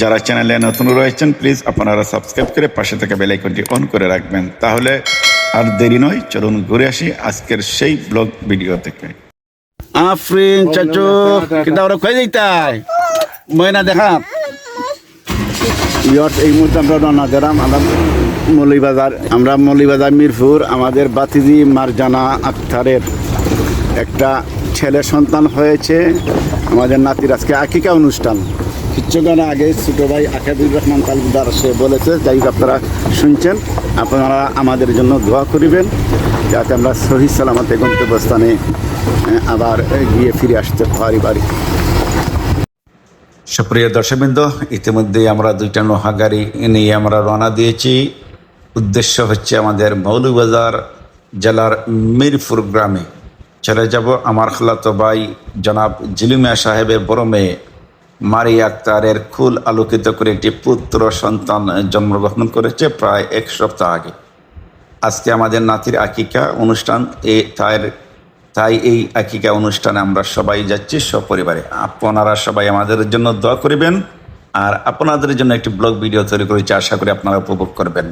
যারা চ্যানেলে নতুন রয়েছেন প্লিজ আপনারা সাবস্ক্রাইব করে পাশে থেকে বেল আইকনটি অন করে রাখবেন। তাহলে আর দেরি নয় চলুন ঘুরে আসি আজকের সেই ব্লগ ভিডিও থেকে। আফরিন চাচু কিতা ওরা কই যাইতাই? ময়না দেখা। ইয়ার এই মুহূর্তে আমরা রওনা দিলাম আমরা মৌলিবাজার। আমরা মৌলিবাজার মিরপুর আমাদের বাতিজি মারজানা আক্তারের একটা ছেলে সন্তান হয়েছে। আমাদের নাতির আজকে আকিকা অনুষ্ঠান। কিছুক্ষণ আগে ছোটো ভাই আকাবুর রহমান তালুকদার সে বলেছে, যাই আপনারা শুনছেন, আপনারা আমাদের জন্য দোয়া করিবেন, যাতে আমরা সহি সালামতে গন্তব্যস্থানে আবার গিয়ে ফিরে আসতে পারি বাড়ি সুপ্রিয় দর্শকবৃন্দ, ইতিমধ্যেই আমরা দুইটা নোহা গাড়ি নিয়ে আমরা রওনা দিয়েছি। উদ্দেশ্য হচ্ছে আমাদের মৌলুবাজার জেলার মিরপুর গ্রামে। চলে যাব আমার খালাতো ভাই জনাব জিলুমিয়া সাহেবের বড় মেয়ে মারি আক্তারের খুল আলোকিত করে একটি পুত্র সন্তান জন্মগ্রহণ করেছে প্রায় এক সপ্তাহ আগে। আজকে আমাদের নাতির আকিকা অনুষ্ঠান, এ তার, তাই এই আকিকা অনুষ্ঠানে আমরা সবাই যাচ্ছি সপরিবারে। আপনারা সবাই আমাদের জন্য দোয়া করিবেন, আর আপনাদের জন্য একটি ব্লগ ভিডিও তৈরি করেছি, আশা করি আপনারা উপভোগ করবেন।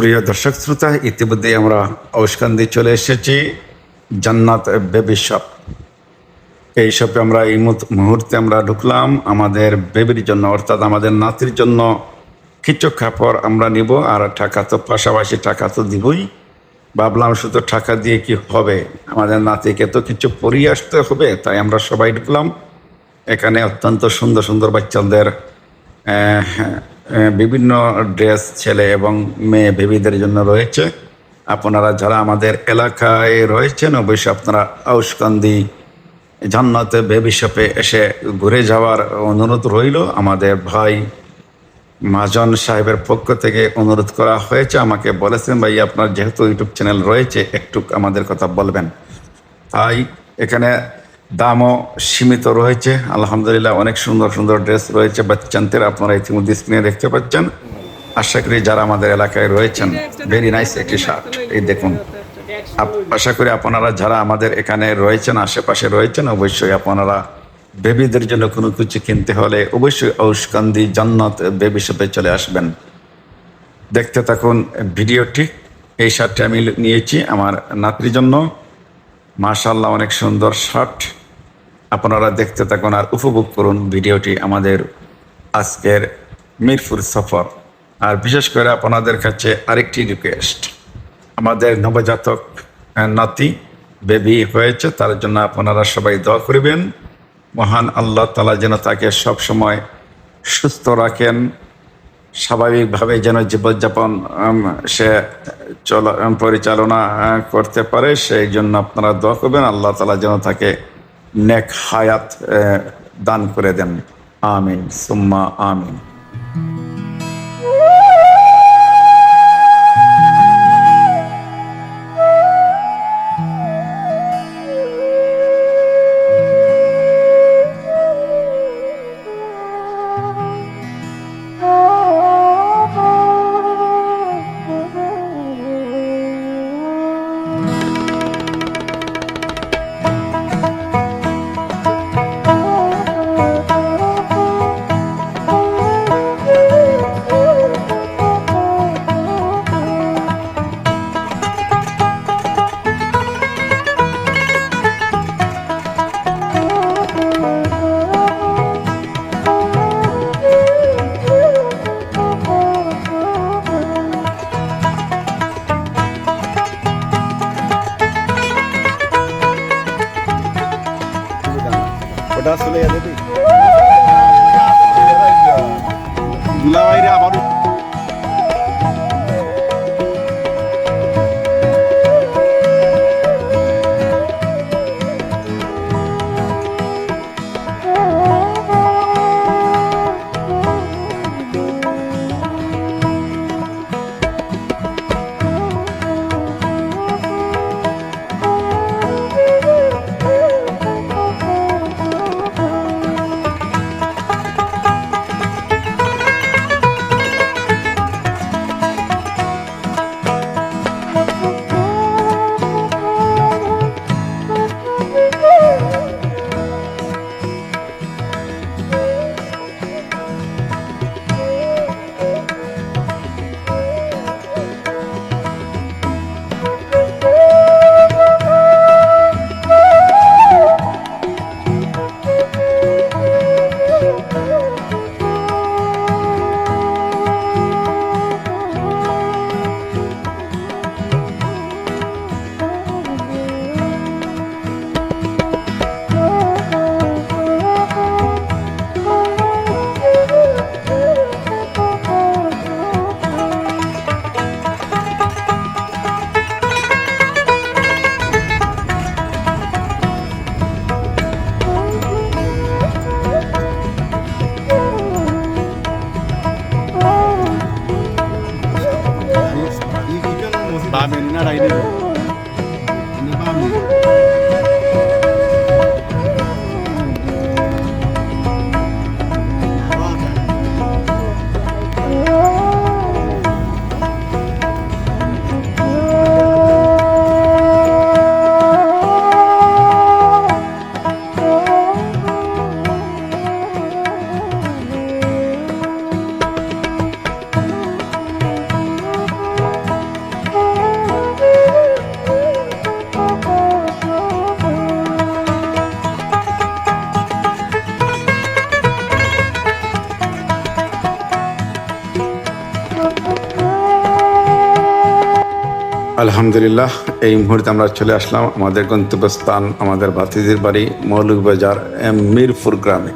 সুপ্রিয় দর্শক শ্রোতা ইতিমধ্যে আমরা ঔষকান্দি চলে এসেছি জান্নাত বেবি শপ। এই শপে আমরা এই মুহূর্ত- আমরা ঢুকলাম। আমাদের বেবির জন্য, অর্থাৎ আমাদের নাতির জন্য কিছু কাপড় আমরা নিব, আর টাকা তো পাশাপাশি টাকা তো দিবই। ভাবলাম শুধু টাকা দিয়ে কি হবে? আমাদের নাতিকে তো কিছু পরিয়ে আসতে হবে, তাই আমরা সবাই ঢুকলাম। এখানে অত্যন্ত সুন্দর সুন্দর বাচ্চাদের বিভিন্ন ড্রেস ছেলে এবং মেয়ে বেবিদের জন্য রয়েছে। আপনারা যারা আমাদের এলাকায় রয়েছেন, অবশ্যই আপনারা আউসকান্দি জান্নাতে বেবি শপে এসে ঘুরে যাওয়ার অনুরোধ রইল। আমাদের ভাই মাজন সাহেবের পক্ষ থেকে অনুরোধ করা হয়েছে। আমাকে বলেছেন, ভাই, আপনার যেহেতু ইউটিউব চ্যানেল রয়েছে, একটু আমাদের কথা বলবেন। তাই এখানে দামও সীমিত রয়েছে। আলহামদুলিল্লাহ, অনেক সুন্দর সুন্দর ড্রেস রয়েছে। বাচ্চান্তের আপনারা ইতিমধ্যে স্ক্রিনে দেখতে পাচ্ছেন। আশা করি যারা আমাদের এলাকায় রয়েছেন ভেরি নাইস একটি শার্ট এই দেখুন। আশা করি আপনারা যারা আমাদের এখানে রয়েছেন, আশেপাশে রয়েছেন, অবশ্যই আপনারা বেবিদের জন্য কোনো কিছু কিনতে হলে অবশ্যই ঔষকান্দি জান্নাত বেবি শপে চলে আসবেন। দেখতে থাকুন ভিডিওটি। এই শার্টটি আমি নিয়েছি আমার নাতির জন্য। মাশাল্লাহ অনেক সুন্দর শার্ট আপনারা দেখতে থাকুন আর উপভোগ করুন ভিডিওটি আমাদের আজকের মিরপুর সফর। আর বিশেষ করে আপনাদের কাছে আরেকটি রিকোয়েস্ট আমাদের নবজাতক নাতি বেবি হয়েছে, তার জন্য আপনারা সবাই দোয়া করবেন। মহান আল্লাহ তালা যেন তাকে সব সময় সুস্থ রাখেন। স্বাভাবিকভাবে যেন জীবনযাপন সে চল, পরিচালনা করতে পারে, সেই জন্য আপনারা দোয়া করবেন। আল্লাহ তালা যেন তাকে নেক হায়াত দান করে দেন। আমিন। সুম্মা আমিন। ওটা চলে গেছে দুলাভাইরে আবার আলহামদুলিল্লাহ এই মুহূর্তে আমরা চলে আসলাম আমাদের গন্তব্যস্থান আমাদের ভাতিজির বাড়ি মৌলুকবাজার এম মিরপুর গ্রামে।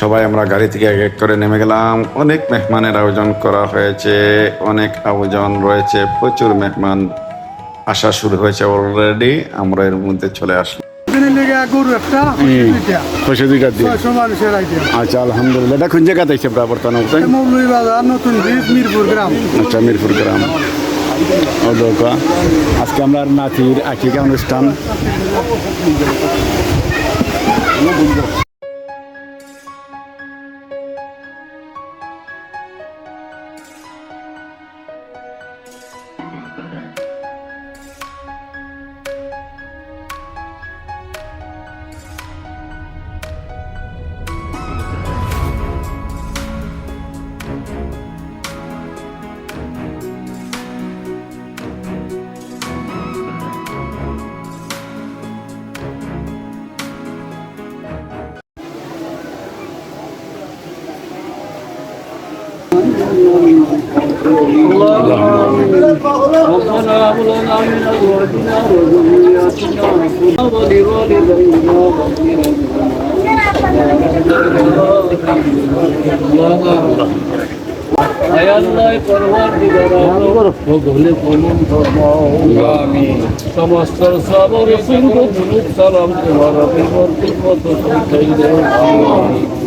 সবাই আমরা গাড়ি থেকে এক এক করে নেমে গেলাম। অনেক মেহমানের আয়োজন করা হয়েছে অনেক আয়োজন রয়েছে প্রচুর মেহমান আসা শুরু হয়েছে অলরেডি আমরা এর মধ্যে চলে আসলাম। আচ্ছা আলহামদুলিল্লাহ। এটা কোন জায়গাতে বর্তমানে? আচ্ছা মিরপুর গ্রাম। আজকে আমরা নাতির আকিকা অনুষ্ঠান। ربنا هب لنا من ازواجنا وذرياتنا قرة ولوالدينا واغفر Hay Allah Parvardigara Boghle Kulun Ami Samast Sabr Singh Buluk Salam Tumhara Bivartik Vatosai Deo Ami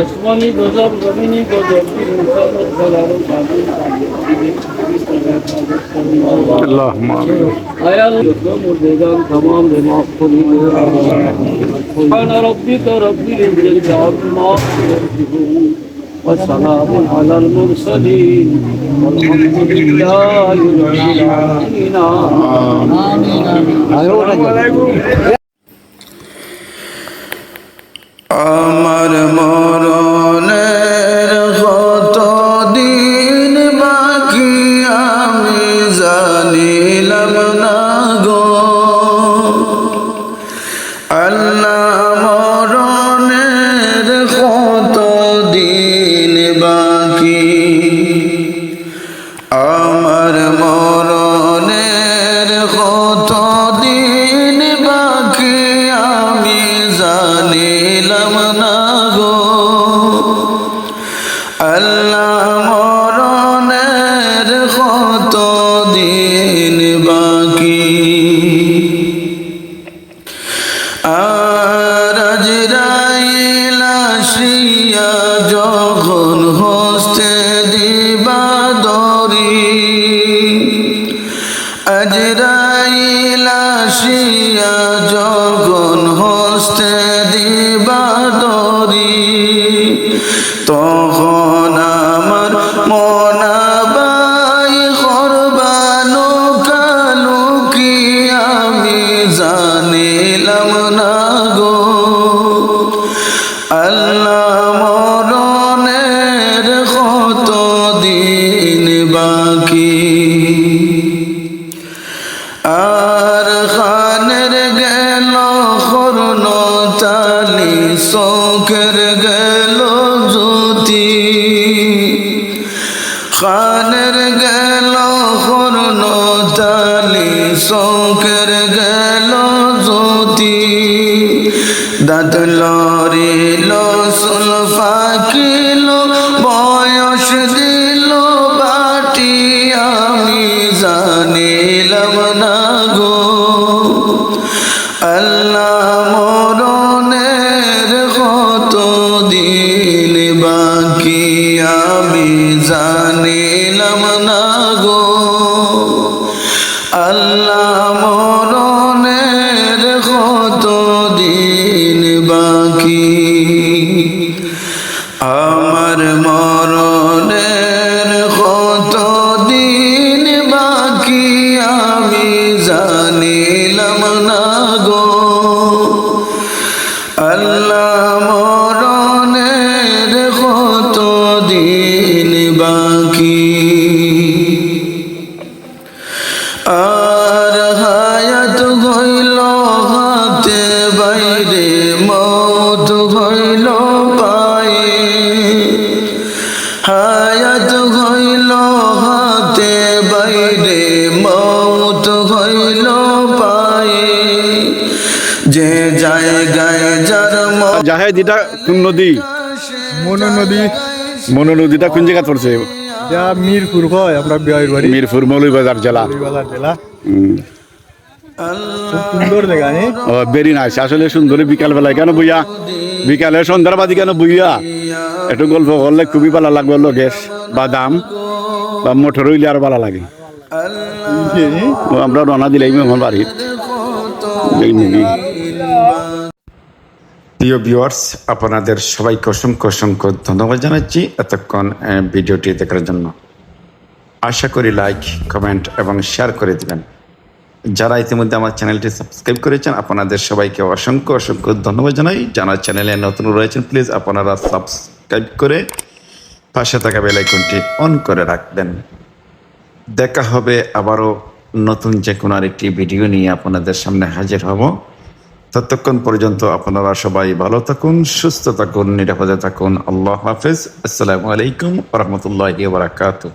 আসমানি গজব জমিনি গজব اللهم آمين سبحان ربك رب العزة عما يصفون وسلام على المرسلين والحمد لله رب العالمين آمين আমার মন তখন জানি শোকের গেল জ্যোতি। খানের গেল হরণ জানি শোকের গেল জ্যোতি। দাদ লরিল সুলফাকিল বয়স দিল বাটি। আমি জানিলাম না গো, আল্লাহ কিয়া এটা কোন নদী? মনো নদী। মনো নদীটা কোন জায়গা পড়ছে? মিরপুর হয় আমরা বিয়ের বাড়ি। মিরপুর জেলা। বাজার জেলা। সুন্দর জায়গা ও ভেরি নাইস আসলে সুন্দর বিকাল বেলায় কেন বইয়া? বিকালে সন্ধ্যার বাদি কেন বইয়া? একটু গল্প করলে খুবই ভালো লাগবে লোকের। বাদাম বা মোটর হইলে আরও ভালো লাগে। আমরা রওনা দিলাই আমার বাড়ির এই প্রিয় ভিউয়ার্স আপনাদের সবাইকে অসংখ্য অসংখ্য ধন্যবাদ জানাচ্ছি এতক্ষণ ভিডিওটি দেখার জন্য। আশা করি লাইক কমেন্ট এবং শেয়ার করে দেবেন। যারা ইতিমধ্যে আমার চ্যানেলটি সাবস্ক্রাইব করেছেন, আপনাদের সবাইকে অসংখ্য অসংখ্য ধন্যবাদ জানাই। যারা চ্যানেলে নতুন রয়েছেন প্লিজ আপনারা সাবস্ক্রাইব করে পাশে থাকা বেল আইকনটি অন করে রাখবেন। দেখা হবে আবারও নতুন যে কোনো আরেকটি ভিডিও নিয়ে আপনাদের সামনে হাজির হব। ততক্ষণ পর্যন্ত আপনারা সবাই ভালো থাকুন, সুস্থ থাকুন, নিরাপদে থাকুন। আল্লাহ হাফিজ। আসসালামু আলাইকুম রহমতুল্লাহ বারাকাতু